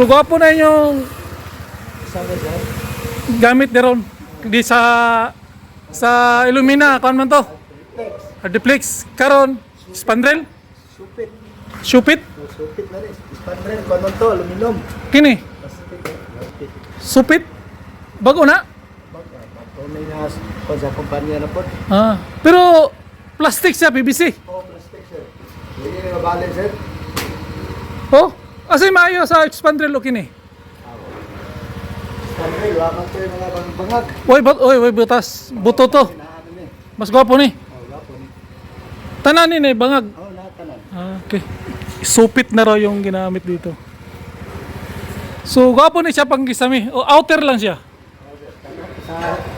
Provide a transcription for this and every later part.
So, gwapo na yung gamit ni Ron. Di sa sa Illumina, kuan man to? Hardiplex. Karon, spandrel, Supit. supit, Oh, Supit na rin. Ispandren. Kung ano to, aluminum. kini, eh. Supit. Bago na. Baka, tunay na kung sa kumpanya na po. Ah, pero plastic siya, PVC. Oh, plastic sir. Hindi na mabalik sir. Oh, asay maayo sa spandrel o kini. Ispandren. Wala ko yung mga bang- bangag. Oy, but oy, oy, butas. Buto to. Eh. Mas gwapo ni. Oh, wala po ni. Tanan ni ni bangag. Oh, lahat ka na. Ah, okay. Supit na raw yung ginamit dito. So, gwapo ni siya pang gisami. O, outer lang siya.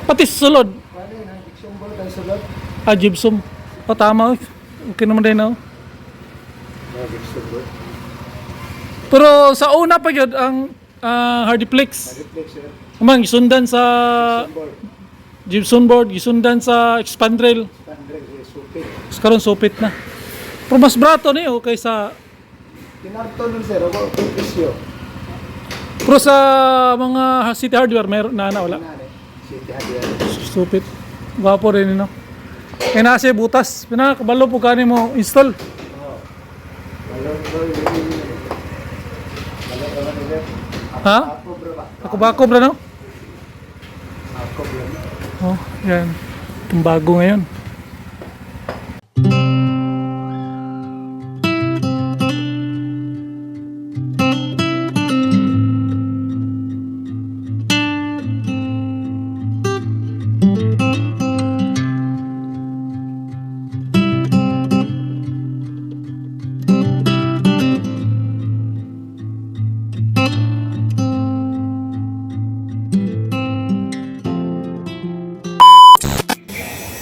Pati sulod. Ah, gypsum. O, tama. Okay naman din ako. Oh, board. Pero sa una pa yun, ang ah, Hardiplex. Reflex sir. Kumang, gisundan sa Board. gypsum board, gisundan sa expandrail. Ispandren. eh, Supit. Tapos karon supit na. Pero mas brato ni o kaysa Kinarto nun sir. Ako, presyo. pero sa mga city hardware meron na na wala. City hardware. Stupid. Gwapo rin no. Kaya nasa butas. Pinakabalo po kani mo install. Oh. Walang bro, hindi na. Walang naman nila. Ha? Ako ba? Ako ba ako bro no? Oh, yan. Itong bago ngayon.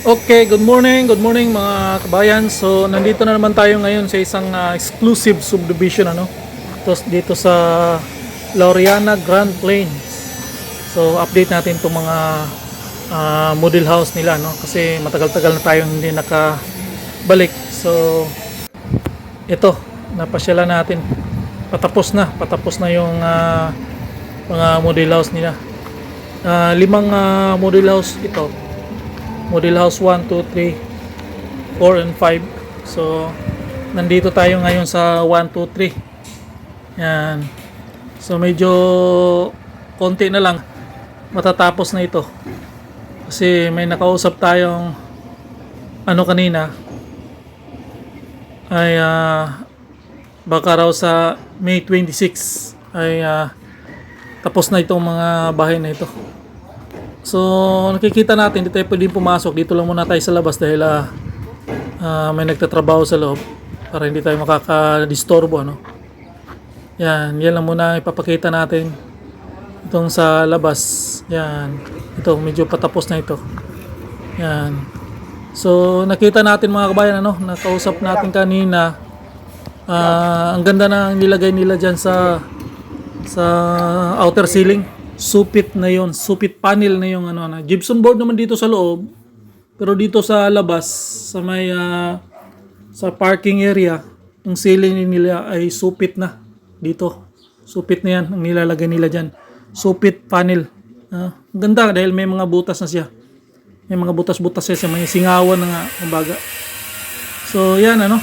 Okay, good morning, good morning mga kabayan. So, nandito na naman tayo ngayon sa isang ah, exclusive subdivision ano. Ito, dito sa Laureana Grand Plains. So, update natin itong mga ah, model house nila no kasi matagal-tagal na tayong hindi nakabalik. So, ito, napasyalan natin. Patapos na, patapos na yung ah, mga model house nila. Ah, limang ah, model house ito model house 1, 2, 3, 4, and 5. So, nandito tayo ngayon sa 1, 2, 3. Yan. So, medyo konti na lang matatapos na ito. Kasi may nakausap tayong ano kanina ay ah, baka raw sa May 26 ay ah, tapos na itong mga bahay na ito. So, nakikita natin, hindi tayo pwedeng pumasok. Dito lang muna tayo sa labas dahil ah, ah, may nagtatrabaho sa loob para hindi tayo makaka-disturbo. Ano? Yan, yan lang muna ipapakita natin. Itong sa labas. Yan. Ito, medyo patapos na ito. Yan. So, nakita natin mga kabayan, ano, nakausap natin kanina. Ah, ang ganda na nilagay nila dyan sa sa outer ceiling supit na yon supit panel na yung ano na gypsum board naman dito sa loob pero dito sa labas sa may ah, sa parking area yung ceiling nila ay supit na dito. Supit na yan ang nilalagay nila dyan. Supit panel. Ang ganda dahil may mga butas na siya. May mga butas-butas siya may singawan na nga kumbaga. So yan ano?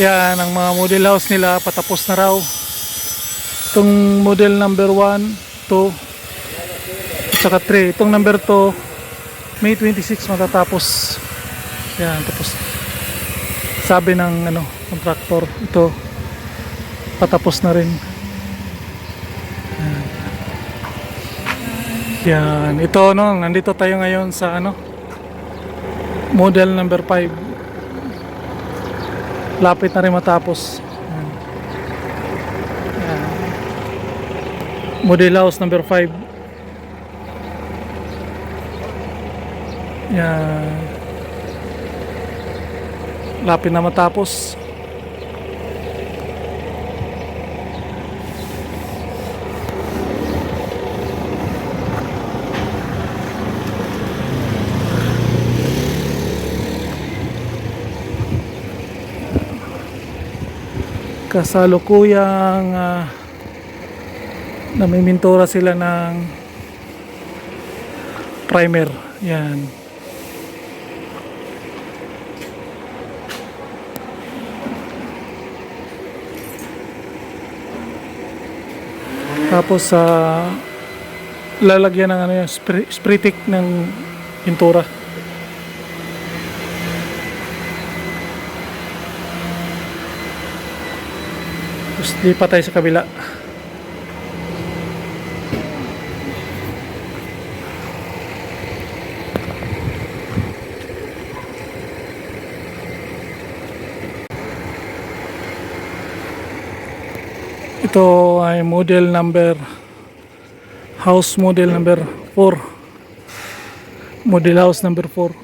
Yan ang mga model house nila patapos na raw itong model number 1 2 at saka 3 itong number 2 May 26 matatapos. Yan tapos sabi ng ano contractor ito patapos na rin. Yan, yan. ito no nandito tayo ngayon sa ano model number 5 lapit na rin matapos yan. Yan. Model house number 5. Yan. Lapit na matapos. kasalukuyang uh, namimintura sila ng primer. Yan. Tapos sa lalagyan ng ano yan, spray, ng pintura. Tapos lipat tayo sa kabila ito ay model number house model number 4 model house number 4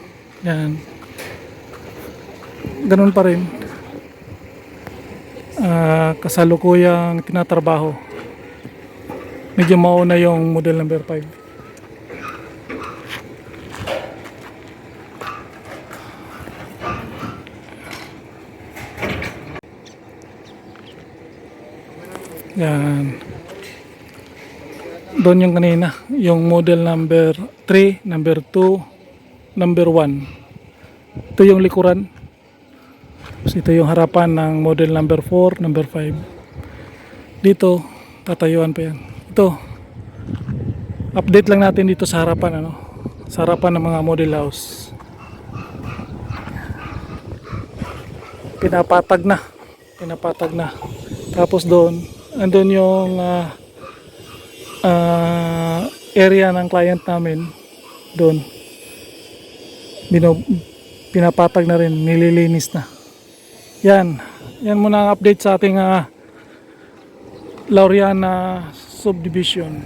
yan. Ganun pa rin. Ah, kasalukuyang tinatrabaho medyo mauna yung model number 5 yan. Doon yung kanina yung model number 3 number 2 number 1 ito yung likuran. Tapos ito yung harapan ng model number 4 number 5 dito tatayuan pa yan. Ito update lang natin dito sa harapan ano? Sa harapan ng mga model house. Pinapatag na. Pinapatag na. Tapos doon andun yung ah, ah, area ng client namin doon Bino, pinapatag na rin nililinis na. Yan. Yan muna ang update sa ating uh, Laureana subdivision